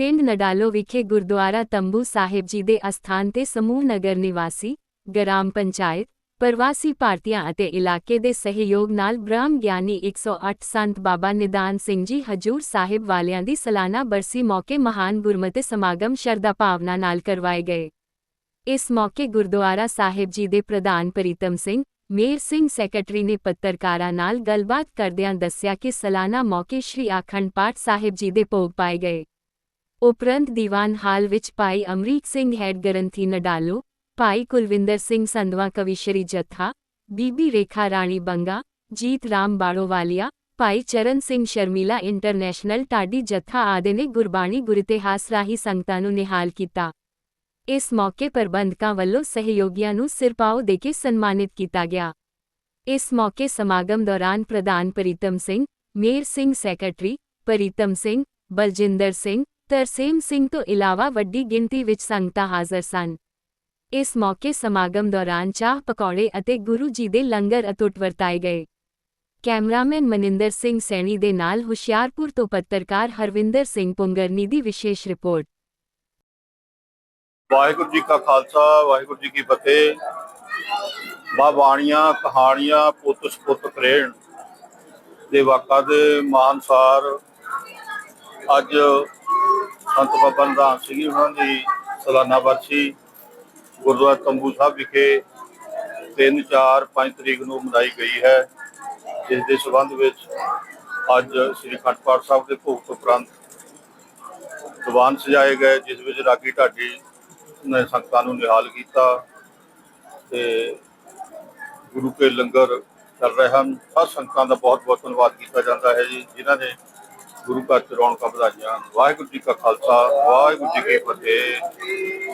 ਪਿੰਡ ਨਡਾਲੋ ਵਿਖੇ ਗੁਰਦੁਆਰਾ ਤੰਬੂ ਸਾਹਿਬ ਜੀ ਦੇ ਅਸਥਾਨ ਤੇ ਸਮੂਹ ਨਗਰ ਨਿਵਾਸੀ, ਗ੍ਰਾਮ ਪੰਚਾਇਤ, ਪ੍ਰਵਾਸੀ ਭਾਰਤੀਆਂ ਅਤੇ ਇਲਾਕੇ ਦੇ ਸਹਿਯੋਗ ਨਾਲ ਬ੍ਰਹਮ ਗਿਆਨੀ 108 ਸੰਤ ਬਾਬਾ ਨਿਦਾਨ ਸਿੰਘ ਜੀ ਹਜੂਰ ਸਾਹਿਬ ਵਾਲਿਆਂ ਦੀ ਸਾਲਾਨਾ ਬਰਸੀ ਮੌਕੇ ਮਹਾਨ ਗੁਰਮਤਿ ਸਮਾਗਮ ਸ਼ਰਧਾ ਭਾਵਨਾ ਨਾਲ ਕਰਵਾਏ ਗਏ। ਇਸ ਮੌਕੇ ਗੁਰਦੁਆਰਾ ਸਾਹਿਬ ਜੀ ਦੇ ਪ੍ਰਧਾਨ ਪ੍ਰੀਤਮ ਸਿੰਘ ਮੇਰ ਸਿੰਘ ਸੈਕਟਰੀ ਨੇ ਪੱਤਰਕਾਰਾਂ ਨਾਲ ਗੱਲਬਾਤ ਕਰਦਿਆਂ ਦੱਸਿਆ ਕਿ ਸਾਲਾਨਾ ਮੌਕੇ ਸ਼੍ਰੀ ਆਖੰਡ ਪਾਠ ਸਾਹਿਬ ਜੀ ਦੇ ਭੋਗ ਪਾਏ ਗਏ। ਉਪਰੰਤ ਦੀਵਾਨ ਹਾਲ ਵਿੱਚ ਭਾਈ ਅਮਰੀਕ ਸਿੰਘ ਹੈਡ ਗਰੰਥੀ ਨਡਾਲੋ, ਭਾਈ ਕੁਲਵਿੰਦਰ ਸਿੰਘ ਸੰਧਵਾ ਕਵੀਸ਼ਰੀ ਜੱਥਾ, ਬੀਬੀ ਰੇਖਾ ਰਾਣੀ ਬੰਗਾ, ਜੀਤ ਰਾਮ ਬਾੜੋਵਾਲੀਆ, ਭਾਈ ਚਰਨ ਸਿੰਘ ਸ਼ਰਮੀਲਾ ਇੰਟਰਨੈਸ਼ਨਲ ਟਾਡੀ ਜੱਥਾ ਆਦਿ ਨੇ ਗੁਰਬਾਣੀ ਗੁਰਇਤਿਹਾਸ ਰਾਹੀਂ ਸੰਗਤਾਂ ਨੂੰ ਨਿਹਾਲ ਕੀਤਾ। ਇਸ ਮੌਕੇ ਪ੍ਰਬੰਧਕਾਂ ਵੱਲੋਂ ਸਹਿਯੋਗੀਆਂ ਨੂੰ ਸਿਰਪਾਓ ਦੇ ਕੇ ਸਨਮਾਨਿਤ ਕੀਤਾ ਗਿਆ। ਇਸ ਮੌਕੇ ਸਮਾਗਮ ਦੌਰਾਨ ਪ੍ਰਧਾਨ ਪ੍ਰੀਤਮ ਸਿੰਘ ਮੇਰ ਸਿੰਘ ਸੈਕਟਰੀ, ਪ੍ਰੀਤਮ ਸਿੰਘ, ਬਲਜਿੰਦਰ ਸਿੰਘ ਤਰਸੇਮ ਸਿੰਘ ਤੋਂ ਇਲਾਵਾ ਵੱਡੀ ਗਿਣਤੀ ਵਿੱਚ ਸੰਗਤਾਂ ਹਾਜ਼ਰ ਸਨ। ਇਸ ਮੌਕੇ ਸਮਾਗਮ ਦੌਰਾਨ ਚਾਹ ਪਕੌੜੇ ਅਤੇ ਗੁਰੂ ਜੀ ਦੇ ਲੰਗਰ ਅਤੁੱਟ ਵਰਤਾਏ ਗਏ। ਕੈਮਰਾਮੈਨ ਮਨਿੰਦਰ ਸਿੰਘ ਸੈਣੀ ਦੇ ਨਾਲ ਹੁਸ਼ਿਆਰਪੁਰ ਤੋਂ ਪੱਤਰਕਾਰ ਹਰਵਿੰਦਰ ਸਿੰਘ ਪੁੰਗਰਨੀ ਦੀ ਵਿਸ਼ੇਸ਼ ਰਿਪੋਰਟ। ਵਾਹਿਗੁਰੂ ਜੀ ਕਾ ਖਾਲਸਾ, ਵਾਹਿਗੁਰੂ ਜੀ ਕੀ ਫਤਿਹ। ਬਾ, ਬਾਣੀਆਂ, ਕਹਾਣੀਆਂ, ਪੁੱਤ ਸੁਪੁੱਤ ਪ੍ਰੇਣ ਦੇ ਵਾਕਾਂ ਦੇ ਮਾਨਸਾਰ ਅੱਜ ਸੰਤ ਬਾਬਾ ਨਿਧਾਨ ਸਿੰਘ ਜੀ ਉਹਨਾਂ ਦੀ ਸਾਲਾਨਾ ਵਰਸੀ ਗੁਰਦੁਆਰਾ ਤੰਬੂ ਸਾਹਿਬ ਵਿਖੇ 3 4 5 ਤਰੀਕ ਨੂੰ ਮਨਾਈ ਗਈ ਹੈ। ਜਿਸ ਦੇ ਸਬੰਧ ਵਿੱਚ ਅੱਜ ਸ੍ਰੀ ਅਖੰਡ ਪਾਠ ਸਾਹਿਬ ਦੇ ਭੋਗ ਤੋਂ ਉਪਰੰਤ ਦੀਵਾਨ ਸਜਾਏ ਗਏ, ਜਿਸ ਵਿੱਚ ਰਾਗੀ ਢਾਡੀ ਨੇ ਸੰਗਤਾਂ ਨੂੰ ਨਿਹਾਲ ਕੀਤਾ ਤੇ ਗੁਰੂ ਕੇ ਲੰਗਰ ਚੱਲ ਰਹੇ ਹਨ। ਸਭ ਸੰਗਤਾਂ ਦਾ ਬਹੁਤ ਬਹੁਤ ਧੰਨਵਾਦ ਕੀਤਾ ਜਾਂਦਾ ਹੈ ਜੀ, ਜਿਨ੍ਹਾਂ ਨੇ ਗੁਰੂ ਘਰ ਚ ਰੌਣਕਾਂ ਵਧਾਈਆਂ ਵਾਹਿਗੁਰੂ ਜੀ ਕਾ ਖਾਲਸਾ ਵਾਹਿਗੁਰੂ ਜੀ ਕੀ ਫਤਿਹ।